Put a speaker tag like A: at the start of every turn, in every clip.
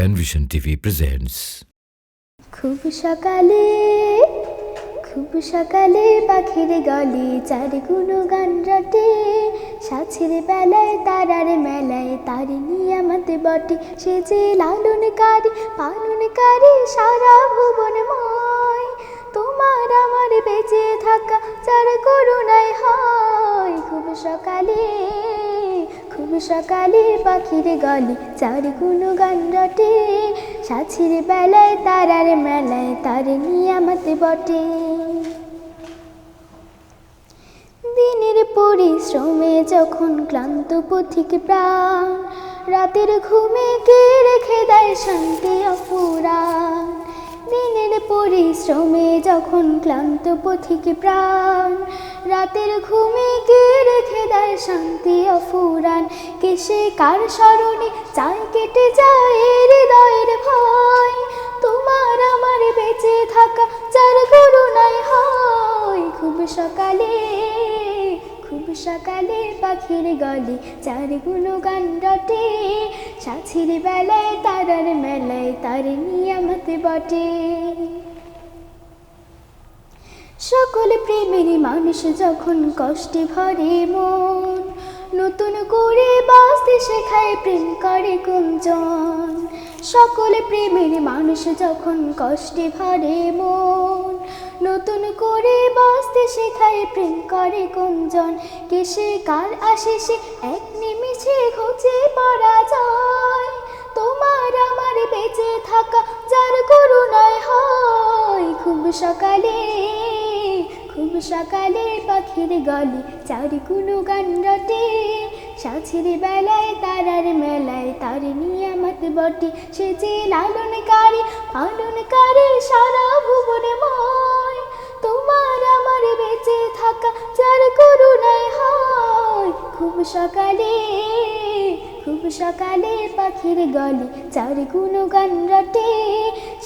A: Panvision TV presents
B: খুব সকালে খুব সকালে পাখির গলে চার গুণ গান রটে। সাছের বেলায়, তারার মেলায়, তার নিয়ামতে বটে। সে যে লালনকারী, পালনকারী, সারা ভুবনময় সকালে পাখির গলে, চার গুনো গান রটে। সাছির বেলায় তারার মেলায় তার নিয়ামতে বটে। দিনের পরিশ্রমে যখন ক্লান্ত পথিক প্রাণ, রাতের ঘুমে কে রেখে দেয় শান্তি দিনের পরিশ্রমে যখন ক্লান্ত পথিক প্রাণ, রাতের ঘুমে কে রেখে দেয় শান্তি অফুরান কে সে কার স্মরণে চায় কেটে যায় হৃদয়ের ভয়? তোমার আমার বেঁচে থাকা যার করুণায় হয়। খুব সকালে খুব সকালে পাখির গলে চার গুনো গান রটে বেলায় তারার মেলায় তার নিয়ামতে বটে। সকল প্রেমের মানুষ যখন কষ্টে ভরে মন, নতুন করে বাঁচতে শেখায় প্রেম করে কুঞ্জন সকল প্রেমের মানুষ যখন কষ্টে ভরে মন, নতুন করে বাঁচতে শেখায় প্রেম করে কুঞ্জন কে সে কার সে এক নিমিষে ঘুচে পড়া যায়। তোমার আমার বেঁচে থাকা যার করুণায় হয় খুব সকালে খুব সকালে পাখির গলে, চার কোনো গান রটে সাছের বেলায় তারার মেলায় তার নিয়ামত বটে। সে যে লালনকারী, পালনকারী সারা ভুবনময়। তোমার আমার বেঁচে থাকা যার করুণায় হয়। খুব সকালে খুব সকালে পাখির গলে, চার গুনো গান রটে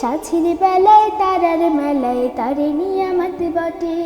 B: সাছির বেলায় তারার মেলায় তারে নিয়ামত বটে।